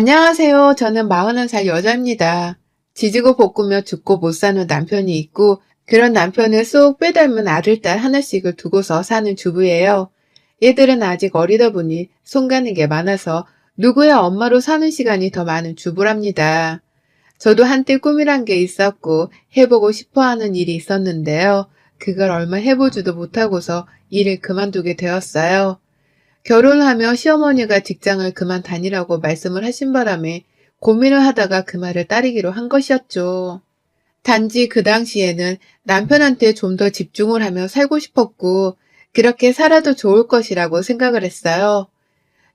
안녕하세요. 저는 41살 여자입니다. 지지고 볶으며 죽고 못 사는 남편이 있고 그런 남편을 쏙 빼닮은 아들, 딸 하나씩을 두고서 사는 주부예요. 얘들은 아직 어리다 보니 손 가는 게 많아서 누구야 엄마로 사는 시간이 더 많은 주부랍니다. 저도 한때 꿈이란 게 있었고 해보고 싶어 하는 일이 있었는데요. 그걸 얼마 해보지도 못하고서 일을 그만두게 되었어요. 결혼하며 시어머니가 직장을 그만 다니라고 말씀을 하신 바람에 고민을 하다가 그 말을 따르기로 한 것이었죠. 단지 그 당시에는 남편한테 좀 더 집중을 하며 살고 싶었고 그렇게 살아도 좋을 것이라고 생각을 했어요.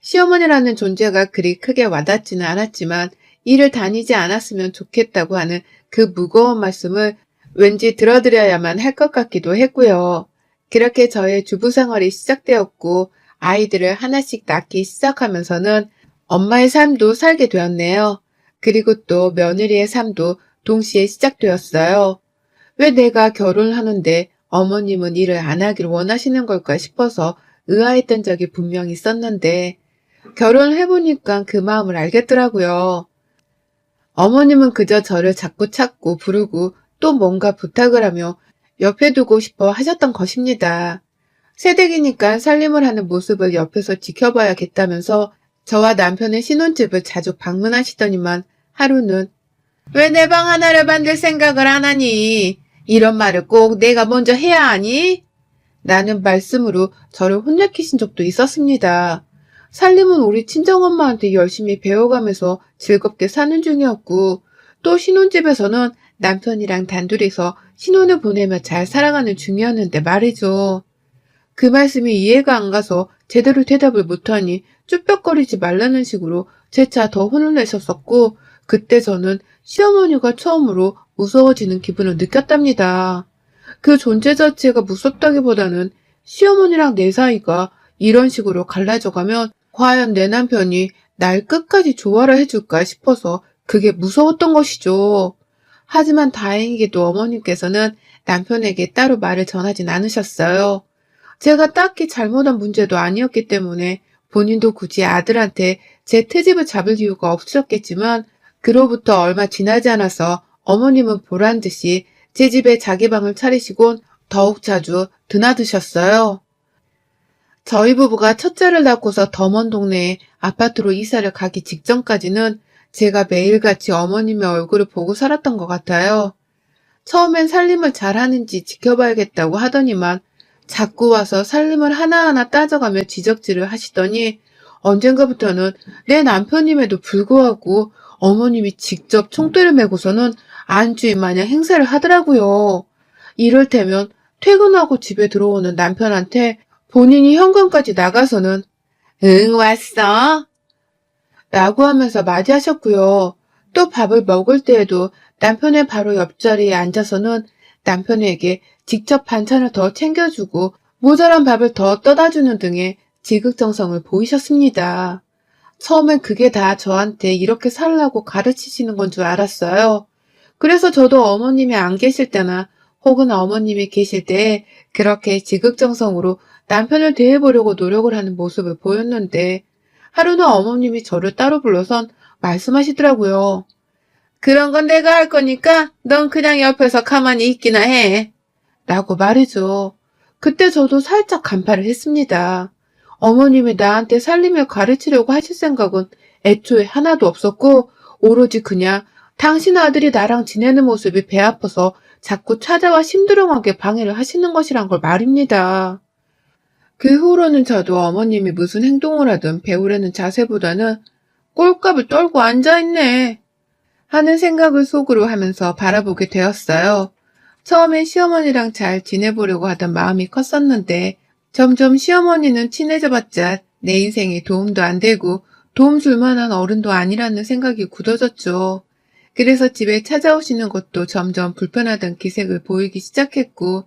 시어머니라는 존재가 그리 크게 와닿지는 않았지만 일을 다니지 않았으면 좋겠다고 하는 그 무거운 말씀을 왠지 들어드려야만 할 것 같기도 했고요. 그렇게 저의 주부 생활이 시작되었고 아이들을 하나씩 낳기 시작하면서는 엄마의 삶도 살게 되었네요. 그리고 또 며느리의 삶도 동시에 시작되었어요. 왜 내가 결혼을 하는데 어머님은 일을 안 하길 원하시는 걸까 싶어서 의아했던 적이 분명히 있었는데 결혼을 해보니까 그 마음을 알겠더라고요. 어머님은 그저 저를 자꾸 찾고 부르고 또 뭔가 부탁을 하며 옆에 두고 싶어 하셨던 것입니다. 새댁이니까 살림을 하는 모습을 옆에서 지켜봐야겠다면서 저와 남편의 신혼집을 자주 방문하시더니만 하루는 왜 내 방 하나를 만들 생각을 안 하니? 이런 말을 꼭 내가 먼저 해야 하니? 라는 말씀으로 저를 혼내키신 적도 있었습니다. 살림은 우리 친정엄마한테 열심히 배워가면서 즐겁게 사는 중이었고 또 신혼집에서는 남편이랑 단둘이서 신혼을 보내며 잘 살아가는 중이었는데 말이죠. 그 말씀이 이해가 안 가서 제대로 대답을 못하니 쭈뼛거리지 말라는 식으로 재차 더 혼을 내셨었고 그때 저는 시어머니가 처음으로 무서워지는 기분을 느꼈답니다. 그 존재 자체가 무섭다기보다는 시어머니랑 내 사이가 이런 식으로 갈라져가면 과연 내 남편이 날 끝까지 좋아라 해줄까 싶어서 그게 무서웠던 것이죠. 하지만 다행히도 어머님께서는 남편에게 따로 말을 전하진 않으셨어요. 제가 딱히 잘못한 문제도 아니었기 때문에 본인도 굳이 아들한테 제 트집을 잡을 이유가 없으셨겠지만 그로부터 얼마 지나지 않아서 어머님은 보란 듯이 제 집에 자기 방을 차리시곤 더욱 자주 드나드셨어요. 저희 부부가 첫째를 낳고서 더먼 동네에 아파트로 이사를 가기 직전까지는 제가 매일같이 어머님의 얼굴을 보고 살았던 것 같아요. 처음엔 살림을 잘하는지 지켜봐야겠다고 하더니만 자꾸 와서 살림을 하나하나 따져가며 지적질을 하시더니 언젠가부터는 내 남편임에도 불구하고 어머님이 직접 총대를 메고서는 안주인 마냥 행세를 하더라고요. 이를테면 퇴근하고 집에 들어오는 남편한테 본인이 현관까지 나가서는 응 왔어? 라고 하면서 맞이하셨고요. 또 밥을 먹을 때에도 남편의 바로 옆자리에 앉아서는 남편에게 직접 반찬을 더 챙겨주고 모자란 밥을 더 떠다주는 등의 지극정성을 보이셨습니다. 처음엔 그게 다 저한테 이렇게 살라고 가르치시는 건 줄 알았어요. 그래서 저도 어머님이 안 계실 때나 혹은 어머님이 계실 때 그렇게 지극정성으로 남편을 대해보려고 노력을 하는 모습을 보였는데 하루는 어머님이 저를 따로 불러선 말씀하시더라고요. 그런 건 내가 할 거니까 넌 그냥 옆에서 가만히 있기나 해. 라고 말이죠. 그때 저도 살짝 간파를 했습니다. 어머님이 나한테 살림을 가르치려고 하실 생각은 애초에 하나도 없었고 오로지 그냥 당신 아들이 나랑 지내는 모습이 배 아파서 자꾸 찾아와 심드렁하게 방해를 하시는 것이란 걸 말입니다. 그 후로는 저도 어머님이 무슨 행동을 하든 배우려는 자세보다는 꼴값을 떨고 앉아있네 하는 생각을 속으로 하면서 바라보게 되었어요. 처음엔 시어머니랑 잘 지내보려고 하던 마음이 컸었는데 점점 시어머니는 친해져봤자 내 인생에 도움도 안 되고 도움 줄 만한 어른도 아니라는 생각이 굳어졌죠. 그래서 집에 찾아오시는 것도 점점 불편하던 기색을 보이기 시작했고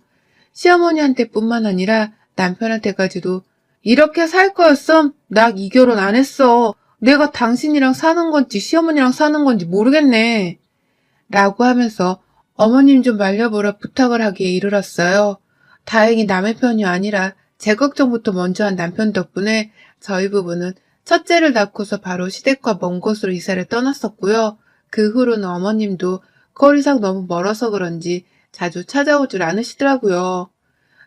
시어머니한테 뿐만 아니라 남편한테까지도 이렇게 살 거였음 나 이 결혼 안 했어. 내가 당신이랑 사는 건지 시어머니랑 사는 건지 모르겠네. 라고 하면서 어머님 좀 말려보라 부탁을 하기에 이르렀어요. 다행히 남의 편이 아니라 제 걱정부터 먼저 한 남편 덕분에 저희 부부는 첫째를 낳고서 바로 시댁과 먼 곳으로 이사를 떠났었고요. 그 후로는 어머님도 거리상 너무 멀어서 그런지 자주 찾아오질 않으시더라고요.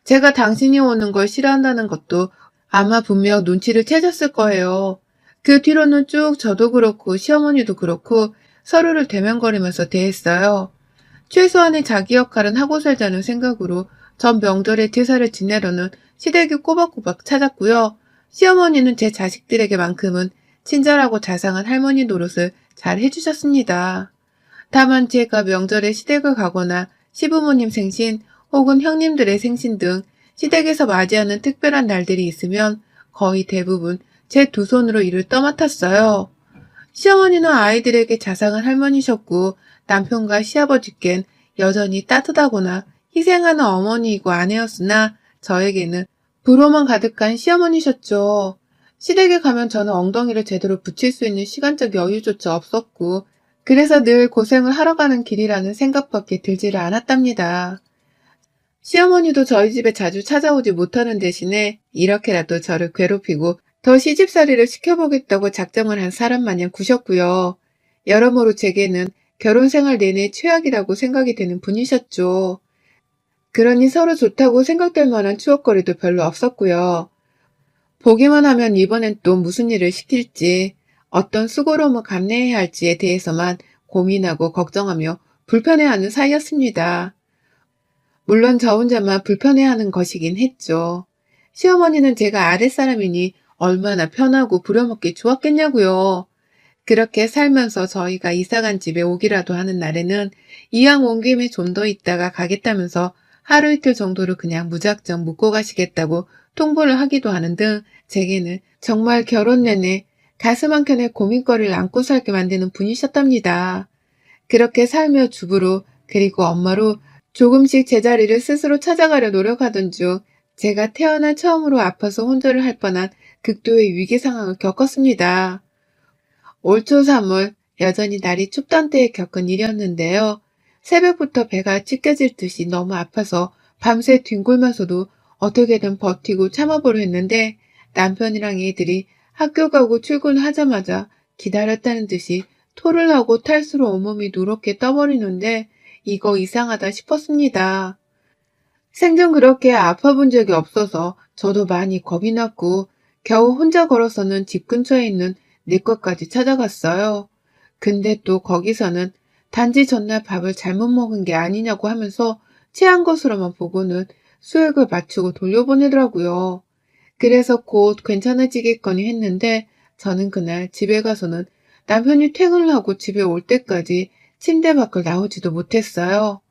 제가 당신이 오는 걸 싫어한다는 것도 아마 분명 눈치를 채셨을 거예요. 그 뒤로는 쭉 저도 그렇고 시어머니도 그렇고 서로를 대면거리면서 대했어요. 최소한의 자기 역할은 하고 살자는 생각으로 전 명절에 제사를 지내려는 시댁을 꼬박꼬박 찾았고요. 시어머니는 제 자식들에게만큼은 친절하고 자상한 할머니 노릇을 잘 해주셨습니다. 다만 제가 명절에 시댁을 가거나 시부모님 생신 혹은 형님들의 생신 등 시댁에서 맞이하는 특별한 날들이 있으면 거의 대부분 제 두 손으로 일을 떠맡았어요. 시어머니는 아이들에게 자상한 할머니셨고 남편과 시아버지께는 여전히 따뜻하거나 희생하는 어머니이고 아내였으나 저에게는 불호만 가득한 시어머니셨죠. 시댁에 가면 저는 엉덩이를 제대로 붙일 수 있는 시간적 여유조차 없었고 그래서 늘 고생을 하러 가는 길이라는 생각밖에 들지를 않았답니다. 시어머니도 저희 집에 자주 찾아오지 못하는 대신에 이렇게라도 저를 괴롭히고 더 시집살이를 시켜보겠다고 작정을 한 사람 마냥 구셨고요. 여러모로 제게는 결혼 생활 내내 최악이라고 생각이 되는 분이셨죠. 그러니 서로 좋다고 생각될 만한 추억거리도 별로 없었고요. 보기만 하면 이번엔 또 무슨 일을 시킬지, 어떤 수고로움을 감내해야 할지에 대해서만 고민하고 걱정하며 불편해하는 사이였습니다. 물론 저 혼자만 불편해하는 것이긴 했죠. 시어머니는 제가 아랫사람이니 얼마나 편하고 부려먹기 좋았겠냐고요. 그렇게 살면서 저희가 이사간 집에 오기라도 하는 날에는 이왕 온 김에 좀 더 있다가 가겠다면서 하루 이틀 정도를 그냥 무작정 묵고 가시겠다고 통보를 하기도 하는 등 제게는 정말 결혼 내내 가슴 한켠에 고민거리를 안고 살게 만드는 분이셨답니다. 그렇게 살며 주부로 그리고 엄마로 조금씩 제자리를 스스로 찾아가려 노력하던 중 제가 태어나 처음으로 아파서 혼절을 할 뻔한 극도의 위기 상황을 겪었습니다. 올 초 3월 여전히 날이 춥던 때에 겪은 일이었는데요. 새벽부터 배가 찢겨질 듯이 너무 아파서 밤새 뒹굴면서도 어떻게든 버티고 참아보려 했는데 남편이랑 애들이 학교 가고 출근하자마자 기다렸다는 듯이 토를 하고 탈수로 온몸이 누렇게 떠버리는데 이거 이상하다 싶었습니다. 생전 그렇게 아파본 적이 없어서 저도 많이 겁이 났고 겨우 혼자 걸어서는 집 근처에 있는 내과까지 찾아갔어요. 근데 또 거기서는 단지 전날 밥을 잘못 먹은 게 아니냐고 하면서 체한 것으로만 보고는 수액을 맞추고 돌려보내더라고요. 그래서 곧 괜찮아지겠거니 했는데 저는 그날 집에 가서는 남편이 퇴근을 하고 집에 올 때까지 침대 밖을 나오지도 못했어요.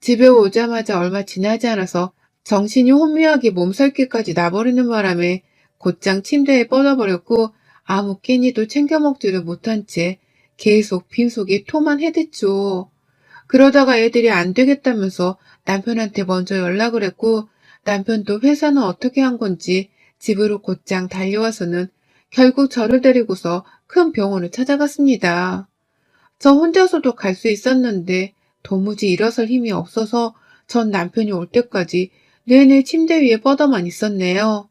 집에 오자마자 얼마 지나지 않아서 정신이 혼미하게 몸살기까지 나버리는 바람에 곧장 침대에 뻗어버렸고 아무 끼니도 챙겨 먹지를 못한 채 계속 빈속에 토만 해댔죠. 그러다가 애들이 안 되겠다면서 남편한테 먼저 연락을 했고 남편도 회사는 어떻게 한 건지 집으로 곧장 달려와서는 결국 저를 데리고서 큰 병원을 찾아갔습니다. 저 혼자서도 갈 수 있었는데 도무지 일어설 힘이 없어서 전 남편이 올 때까지 내내 침대 위에 뻗어만 있었네요.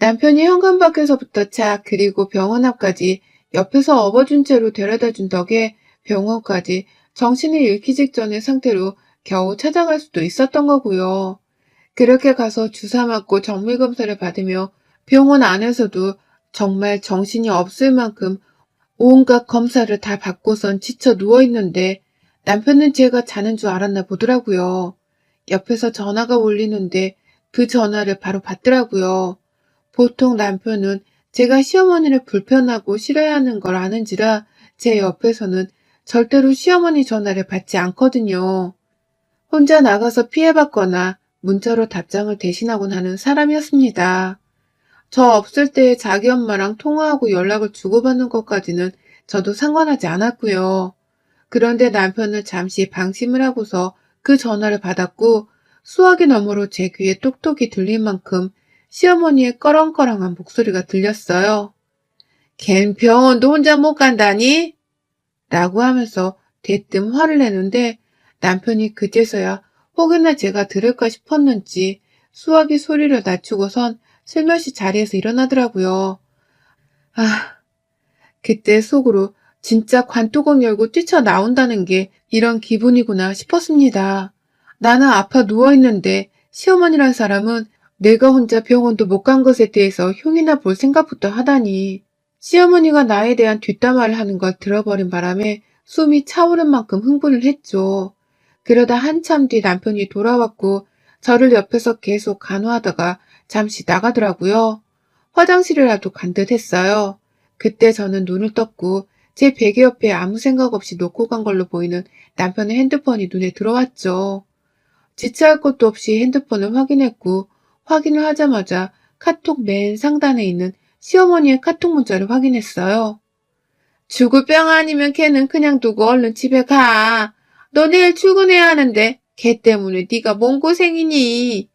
남편이 현관 밖에서부터 차 그리고 병원 앞까지 옆에서 업어준 채로 데려다 준 덕에 병원까지 정신을 잃기 직전의 상태로 겨우 찾아갈 수도 있었던 거고요. 그렇게 가서 주사 맞고 정밀 검사를 받으며 병원 안에서도 정말 정신이 없을 만큼 온갖 검사를 다 받고선 지쳐 누워 있는데 남편은 제가 자는 줄 알았나 보더라고요. 옆에서 전화가 울리는데 그 전화를 바로 받더라고요. 보통 남편은 제가 시어머니를 불편하고 싫어하는 걸 아는지라 제 옆에서는 절대로 시어머니 전화를 받지 않거든요. 혼자 나가서 피해받거나 문자로 답장을 대신하곤 하는 사람이었습니다. 저 없을 때 자기 엄마랑 통화하고 연락을 주고받는 것까지는 저도 상관하지 않았고요. 그런데 남편은 잠시 방심을 하고서 그 전화를 받았고 수화기 너머로 제 귀에 똑똑히 들릴 만큼 시어머니의 꺼렁꺼렁한 목소리가 들렸어요. 걘 병원도 혼자 못 간다니? 라고 하면서 대뜸 화를 내는데 남편이 그제서야 혹여나 제가 들을까 싶었는지 수화기 소리를 낮추고선 슬며시 자리에서 일어나더라고요. 아, 그때 속으로 진짜 관뚜껑 열고 뛰쳐나온다는 게 이런 기분이구나 싶었습니다. 나는 아파 누워있는데 시어머니란 사람은 내가 혼자 병원도 못 간 것에 대해서 흉이나 볼 생각부터 하다니. 시어머니가 나에 대한 뒷담화를 하는 걸 들어버린 바람에 숨이 차오른 만큼 흥분을 했죠. 그러다 한참 뒤 남편이 돌아왔고 저를 옆에서 계속 간호하다가 잠시 나가더라고요. 화장실이라도 간 듯 했어요. 그때 저는 눈을 떴고 제 베개 옆에 아무 생각 없이 놓고 간 걸로 보이는 남편의 핸드폰이 눈에 들어왔죠. 지체할 것도 없이 핸드폰을 확인했고 확인을 하자마자 카톡 맨 상단에 있는 시어머니의 카톡 문자를 확인했어요. 죽을 병 아니면 걔는 그냥 두고 얼른 집에 가. 너 내일 출근해야 하는데 걔 때문에 네가 뭔 고생이니?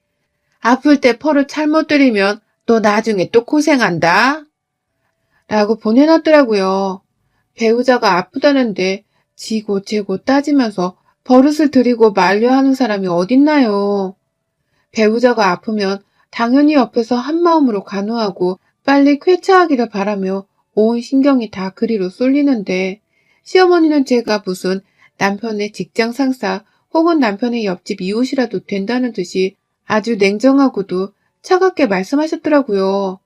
아플 때 펄을 잘못 들이면 너 나중에 또 고생한다. 라고 보내놨더라고요. 배우자가 아프다는데 지고 재고 따지면서 버릇을 들이고 만류하는 사람이 어딨나요? 배우자가 아프면 당연히 옆에서 한마음으로 간호하고 빨리 쾌차하기를 바라며 온 신경이 다 그리로 쏠리는데 시어머니는 제가 무슨 남편의 직장 상사 혹은 남편의 옆집 이웃이라도 된다는 듯이 아주 냉정하고도 차갑게 말씀하셨더라고요.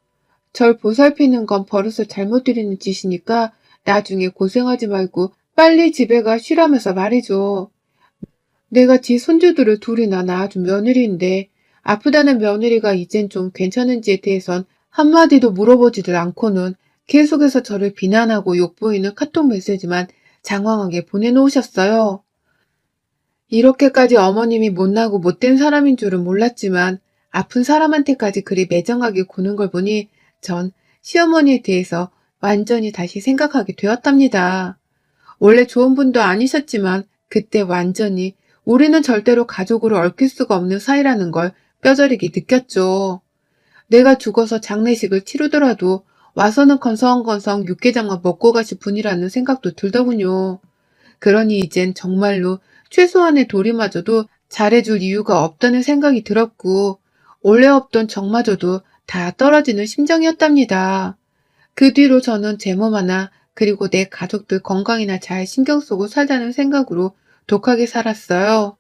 절 보살피는 건 버릇을 잘못 들이는 짓이니까 나중에 고생하지 말고 빨리 집에 가 쉬라면서 말이죠. 내가 지 손주들을 둘이나 낳아준 며느리인데 아프다는 며느리가 이젠 좀 괜찮은지에 대해선 한마디도 물어보지들 않고는 계속해서 저를 비난하고 욕보이는 카톡 메시지만 장황하게 보내놓으셨어요. 이렇게까지 어머님이 못나고 못된 사람인 줄은 몰랐지만 아픈 사람한테까지 그리 매정하게 구는 걸 보니 전 시어머니에 대해서 완전히 다시 생각하게 되었답니다. 원래 좋은 분도 아니셨지만 그때 완전히 우리는 절대로 가족으로 얽힐 수가 없는 사이라는 걸 뼈저리게 느꼈죠. 내가 죽어서 장례식을 치르더라도 와서는 건성건성 육개장만 먹고 가실 분이라는 생각도 들더군요. 그러니 이젠 정말로 최소한의 도리마저도 잘해줄 이유가 없다는 생각이 들었고 원래 없던 정마저도 다 떨어지는 심정이었답니다. 그 뒤로 저는 제 몸 하나 그리고 내 가족들 건강이나 잘 신경 쓰고 살자는 생각으로 독하게 살았어요.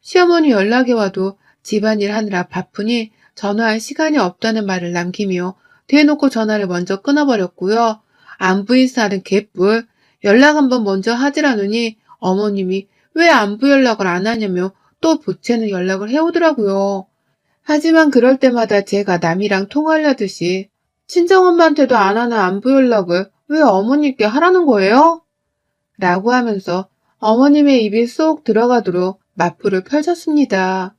시어머니 연락이 와도 집안일 하느라 바쁘니 전화할 시간이 없다는 말을 남기며 대놓고 전화를 먼저 끊어버렸고요. 안부 인사는 개뿔, 연락 한번 먼저 하지라느니 어머님이 왜 안부 연락을 안 하냐며 또 보채는 연락을 해오더라고요. 하지만 그럴 때마다 제가 남이랑 통화하려듯이 친정엄마한테도 안 하는 안부 연락을 왜 어머님께 하라는 거예요? 라고 하면서 어머님의 입이 쏙 들어가도록 맞불을 펼쳤습니다.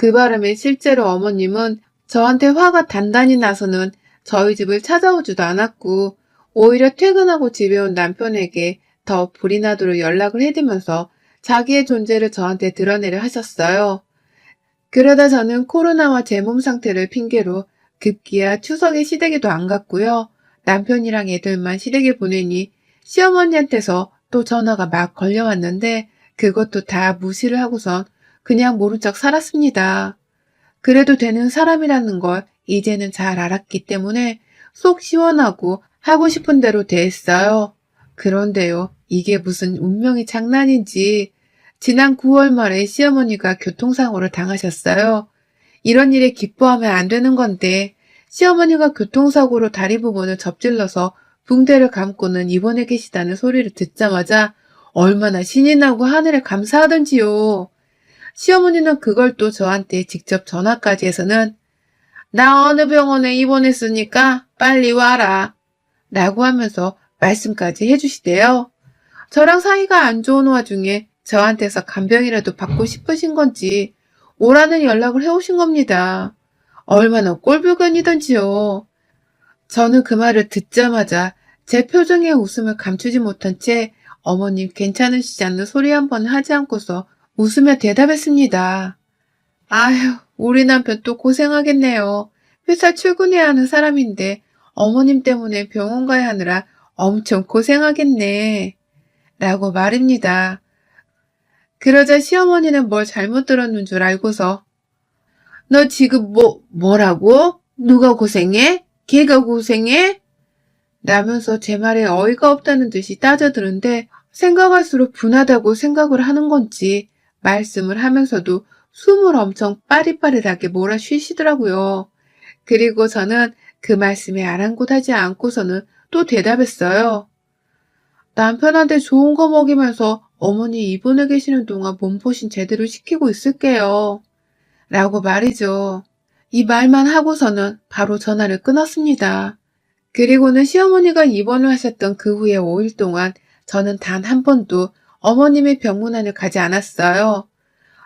그 바람에 실제로 어머님은 저한테 화가 단단히 나서는 저희 집을 찾아오지도 않았고 오히려 퇴근하고 집에 온 남편에게 더 불이 나도록 연락을 해대면서 자기의 존재를 저한테 드러내려 하셨어요. 그러다 저는 코로나와 제 몸 상태를 핑계로 급기야 추석에 시댁에도 안 갔고요. 남편이랑 애들만 시댁에 보내니 시어머니한테서 또 전화가 막 걸려왔는데 그것도 다 무시를 하고선 그냥 모른 척 살았습니다. 그래도 되는 사람이라는 걸 이제는 잘 알았기 때문에 속 시원하고 하고 싶은 대로 대했어요. 그런데요, 이게 무슨 운명의 장난인지 지난 9월 말에 시어머니가 교통사고를 당하셨어요. 이런 일에 기뻐하면 안 되는 건데 시어머니가 교통사고로 다리 부분을 접질러서 붕대를 감고는 입원해 계시다는 소리를 듣자마자 얼마나 신이 나고 하늘에 감사하던지요. 시어머니는 그걸 또 저한테 직접 전화까지 해서는 나 어느 병원에 입원했으니까 빨리 와라. 라고 하면서 말씀까지 해주시대요. 저랑 사이가 안 좋은 와중에 저한테서 간병이라도 받고 싶으신 건지 오라는 연락을 해오신 겁니다. 얼마나 꼴불견이던지요. 저는 그 말을 듣자마자 제 표정에 웃음을 감추지 못한 채 어머님 괜찮으시지 않는 소리 한 번 하지 않고서 웃으며 대답했습니다. 아휴, 우리 남편 또 고생하겠네요. 회사 출근해야 하는 사람인데 어머님 때문에 병원 가야 하느라 엄청 고생하겠네. 라고 말입니다. 그러자 시어머니는 뭘 잘못 들었는 줄 알고서 너 지금 뭐, 뭐라고? 누가 고생해? 걔가 고생해? 라면서 제 말에 어이가 없다는 듯이 따져드는데 생각할수록 분하다고 생각을 하는 건지 말씀을 하면서도 숨을 엄청 빠릿빠릿하게 몰아 쉬시더라고요. 그리고 저는 그 말씀에 아랑곳하지 않고서는 또 대답했어요. 남편한테 좋은 거 먹이면서 어머니 입원해 계시는 동안 몸보신 제대로 시키고 있을게요. 라고 말이죠. 이 말만 하고서는 바로 전화를 끊었습니다. 그리고는 시어머니가 입원을 하셨던 그 후에 5일 동안 저는 단 한 번도 어머님의 병문안을 가지 않았어요.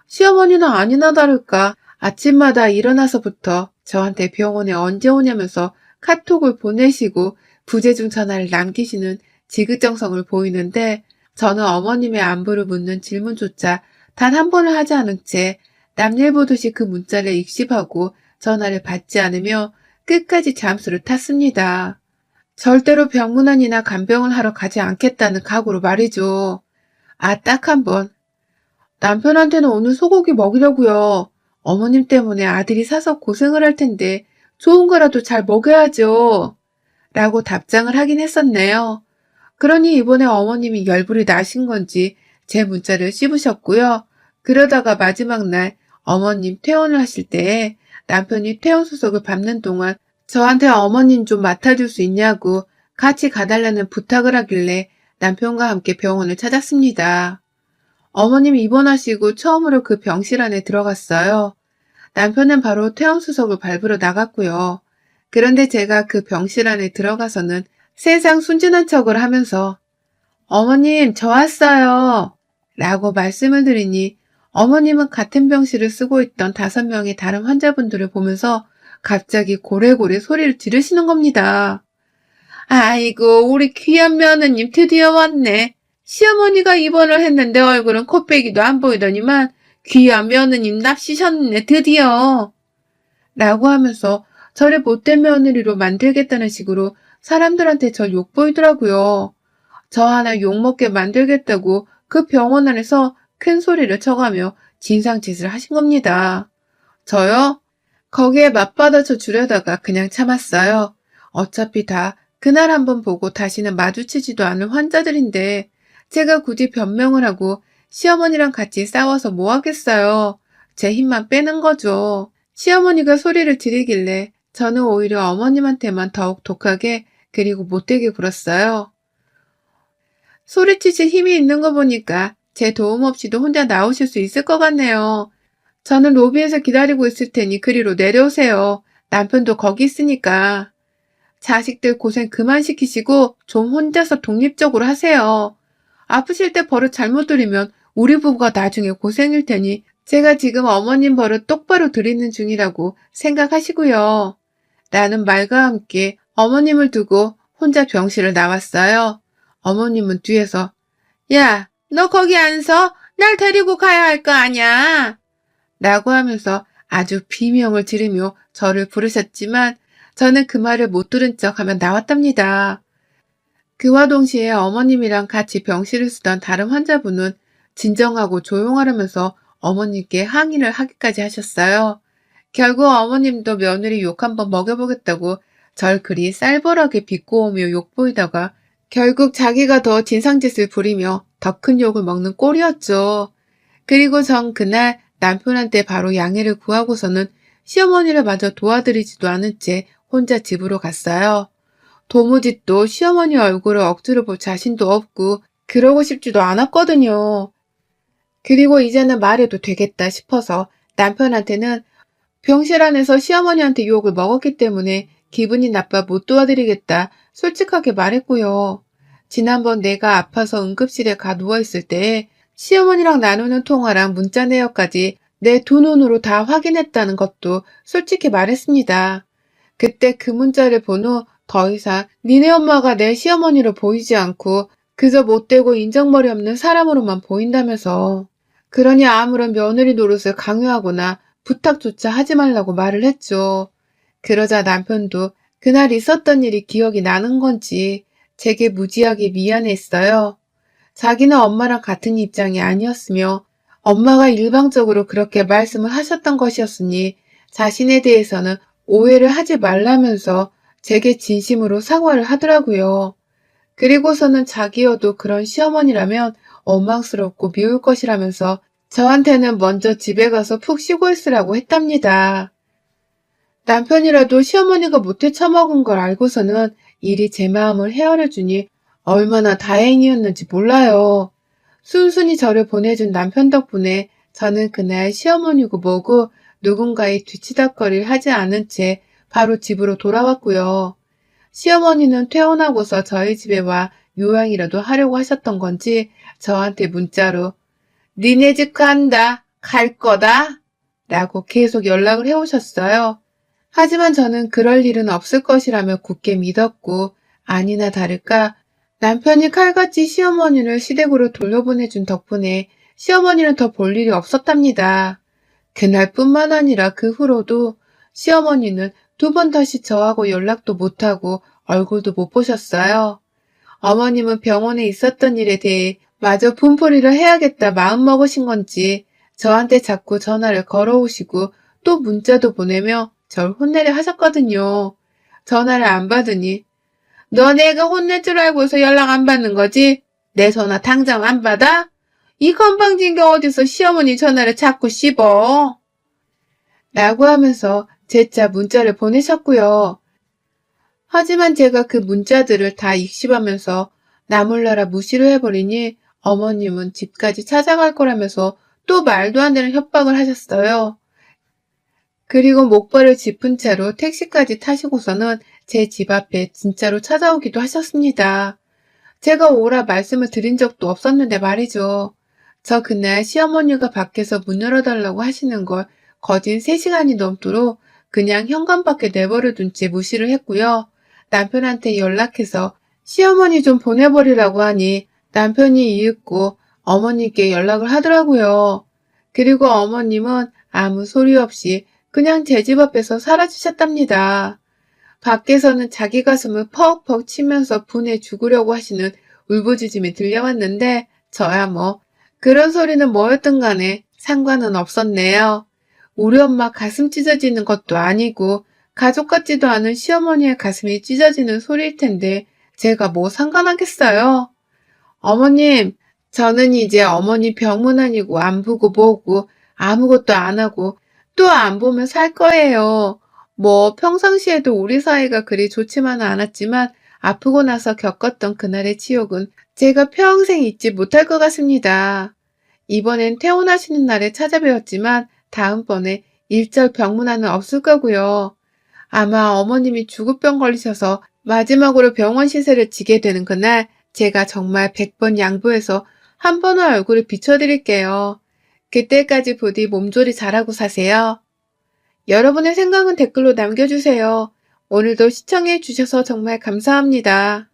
시어머니는 아니나 다를까 아침마다 일어나서부터 저한테 병원에 언제 오냐면서 카톡을 보내시고 부재중 전화를 남기시는 지극정성을 보이는데 저는 어머님의 안부를 묻는 질문조차 단 한 번을 하지 않은 채 남일 보듯이 그 문자를 익십하고 전화를 받지 않으며 끝까지 잠수를 탔습니다. 절대로 병문안이나 간병을 하러 가지 않겠다는 각오로 말이죠. 아, 딱 한 번. 남편한테는 오늘 소고기 먹이려고요. 어머님 때문에 아들이 사서 고생을 할 텐데 좋은 거라도 잘 먹여야죠. 라고 답장을 하긴 했었네요. 그러니 이번에 어머님이 열불이 나신 건지 제 문자를 씹으셨고요. 그러다가 마지막 날 어머님 퇴원을 하실 때에 남편이 퇴원 수속을 밟는 동안 저한테 어머님 좀 맡아줄 수 있냐고 같이 가달라는 부탁을 하길래 남편과 함께 병원을 찾았습니다. 어머님 입원하시고 처음으로 그 병실 안에 들어갔어요. 남편은 바로 퇴원수석을 밟으러 나갔고요. 그런데 제가 그 병실 안에 들어가서는 세상 순진한 척을 하면서 어머님 저 왔어요 라고 말씀을 드리니 어머님은 같은 병실을 쓰고 있던 다섯 명의 다른 환자분들을 보면서 갑자기 고래고래 소리를 지르시는 겁니다. 아이고, 우리 귀한 며느님 드디어 왔네. 시어머니가 입원을 했는데 얼굴은 코빼기도 안 보이더니만 귀한 며느님 납시셨네, 드디어. 라고 하면서 저를 못된 며느리로 만들겠다는 식으로 사람들한테 절 욕보이더라고요. 저 하나 욕먹게 만들겠다고 그 병원 안에서 큰 소리를 쳐가며 진상짓을 하신 겁니다. 저요? 거기에 맞받아쳐 주려다가 그냥 참았어요. 어차피 다 그날 한번 보고 다시는 마주치지도 않을 환자들인데 제가 굳이 변명을 하고 시어머니랑 같이 싸워서 뭐 하겠어요. 제 힘만 빼는 거죠. 시어머니가 소리를 지르길래 저는 오히려 어머님한테만 더욱 독하게 그리고 못되게 굴었어요. 소리치실 힘이 있는 거 보니까 제 도움 없이도 혼자 나오실 수 있을 것 같네요. 저는 로비에서 기다리고 있을 테니 그리로 내려오세요. 남편도 거기 있으니까. 자식들 고생 그만 시키시고 좀 혼자서 독립적으로 하세요. 아프실 때 버릇 잘못 들이면 우리 부부가 나중에 고생일 테니 제가 지금 어머님 버릇 똑바로 드리는 중이라고 생각하시고요. 라는 말과 함께 어머님을 두고 혼자 병실을 나왔어요. 어머님은 뒤에서 야, 너 거기 안 서? 날 데리고 가야 할 거 아냐? 라고 하면서 아주 비명을 지르며 저를 부르셨지만 저는 그 말을 못 들은 척 하면 나왔답니다. 그와 동시에 어머님이랑 같이 병실을 쓰던 다른 환자분은 진정하고 조용하려면서 어머님께 항의를 하기까지 하셨어요. 결국 어머님도 며느리 욕 한번 먹여보겠다고 절 그리 쌀벌하게 비꼬으며 욕보이다가 결국 자기가 더 진상짓을 부리며 더 큰 욕을 먹는 꼴이었죠. 그리고 전 그날 남편한테 바로 양해를 구하고서는 시어머니를 마저 도와드리지도 않은 채 혼자 집으로 갔어요. 도무지 또 시어머니 얼굴을 억지로 볼 자신도 없고 그러고 싶지도 않았거든요. 그리고 이제는 말해도 되겠다 싶어서 남편한테는 병실 안에서 시어머니한테 욕을 먹었기 때문에 기분이 나빠 못 도와드리겠다 솔직하게 말했고요. 지난번 내가 아파서 응급실에 가 누워있을 때 시어머니랑 나누는 통화랑 문자 내역까지 내 두 눈으로 다 확인했다는 것도 솔직히 말했습니다. 그때 그 문자를 본 후 더 이상 니네 엄마가 내 시어머니로 보이지 않고 그저 못되고 인정머리 없는 사람으로만 보인다면서 그러니 아무런 며느리 노릇을 강요하거나 부탁조차 하지 말라고 말을 했죠. 그러자 남편도 그날 있었던 일이 기억이 나는 건지 제게 무지하게 미안했어요. 자기는 엄마랑 같은 입장이 아니었으며 엄마가 일방적으로 그렇게 말씀을 하셨던 것이었으니 자신에 대해서는 오해를 하지 말라면서 제게 진심으로 사과를 하더라고요. 그리고서는 자기여도 그런 시어머니라면 원망스럽고 미울 것이라면서 저한테는 먼저 집에 가서 푹 쉬고 있으라고 했답니다. 남편이라도 시어머니가 못해 처먹은 걸 알고서는 일이 제 마음을 헤아려 주니 얼마나 다행이었는지 몰라요. 순순히 저를 보내준 남편 덕분에 저는 그날 시어머니고 뭐고 누군가의 뒤치다거리를 하지 않은 채 바로 집으로 돌아왔고요. 시어머니는 퇴원하고서 저희 집에 와 요양이라도 하려고 하셨던 건지 저한테 문자로 니네 집 간다. 갈 거다. 라고 계속 연락을 해오셨어요. 하지만 저는 그럴 일은 없을 것이라며 굳게 믿었고 아니나 다를까 남편이 칼같이 시어머니를 시댁으로 돌려보내준 덕분에 시어머니는 더 볼 일이 없었답니다. 그날뿐만 아니라 그 후로도 시어머니는 두 번 다시 저하고 연락도 못하고 얼굴도 못 보셨어요. 어머님은 병원에 있었던 일에 대해 마저 분풀이를 해야겠다 마음먹으신 건지 저한테 자꾸 전화를 걸어오시고 또 문자도 보내며 절 혼내려 하셨거든요. 전화를 안 받으니 너 내가 혼낼 줄 알고서 연락 안 받는 거지? 내 전화 당장 안 받아? 이 건방진 게 어디서 시어머니 전화를 자꾸 씹어? 라고 하면서 재차 문자를 보내셨고요. 하지만 제가 그 문자들을 다 익씹하면서 나몰라라 무시를 해버리니 어머님은 집까지 찾아갈 거라면서 또 말도 안 되는 협박을 하셨어요. 그리고 목발을 짚은 채로 택시까지 타시고서는 제 집 앞에 진짜로 찾아오기도 하셨습니다. 제가 오라 말씀을 드린 적도 없었는데 말이죠. 저 그날 시어머니가 밖에서 문 열어달라고 하시는 걸 거진 3시간이 넘도록 그냥 현관 밖에 내버려 둔 채 무시를 했고요. 남편한테 연락해서 시어머니 좀 보내버리라고 하니 남편이 이윽고 어머님께 연락을 하더라고요. 그리고 어머님은 아무 소리 없이 그냥 제 집 앞에서 사라지셨답니다. 밖에서는 자기 가슴을 퍽퍽 치면서 분해 죽으려고 하시는 울부짖음이 들려왔는데 저야 뭐 그런 소리는 뭐였든 간에 상관은 없었네요. 우리 엄마 가슴 찢어지는 것도 아니고 가족 같지도 않은 시어머니의 가슴이 찢어지는 소리일 텐데 제가 뭐 상관하겠어요? 어머님, 저는 이제 어머니 병문 아니고 안 보고 뭐고 아무것도 안 하고 또 안 보면 살 거예요. 뭐 평상시에도 우리 사이가 그리 좋지만은 않았지만 아프고 나서 겪었던 그날의 치욕은 제가 평생 잊지 못할 것 같습니다. 이번엔 퇴원하시는 날에 찾아뵈었지만 다음번에 일절 병문안은 없을 거고요. 아마 어머님이 죽을병 걸리셔서 마지막으로 병원 시세를 지게 되는 그날 제가 정말 100번 양보해서 한 번은 얼굴을 비춰드릴게요. 그때까지 부디 몸조리 잘하고 사세요. 여러분의 생각은 댓글로 남겨주세요. 오늘도 시청해 주셔서 정말 감사합니다.